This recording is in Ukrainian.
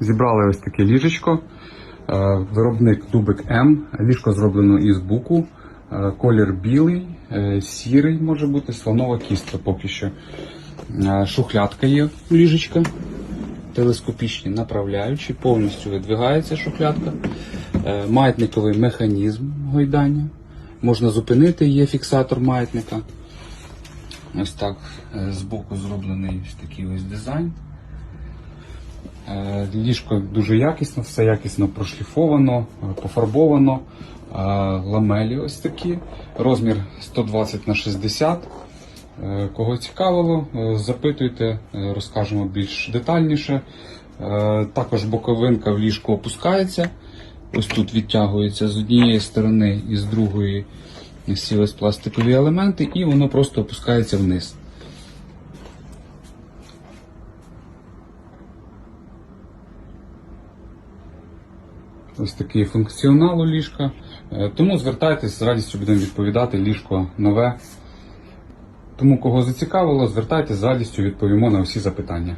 Зібрали ось таке ліжечко. Е, Виробник Дубик М. Ліжко зроблено із буку. Е, Колір білий, е, сірий може бути, слонова кістка поки що. Шухлядка є ліжечка. Телескопічні направляючі, повністю видвигається шухлядка. Маятниковий механізм гойдання. Можна зупинити, є фіксатор маятника. Ось так збоку зроблений ось такий ось дизайн. Е, Ліжко дуже якісно, все якісно прошліфовано, е, пофарбовано. Е, Ламелі ось такі. Розмір 120 на 60. Е, Кого цікавило, запитуйте, розкажемо більш детальніше. Також боковинка в ліжку опускається. Ось тут відтягується з однієї сторони і з другої ось пластикові елементи, і воно просто опускається вниз. Ось такий функціонал у ліжка. Е, Тому звертайтесь, з радістю будемо відповідати. Ліжко нове. Тому кого зацікавило, звертайтесь з радістю відповімо на всі запитання.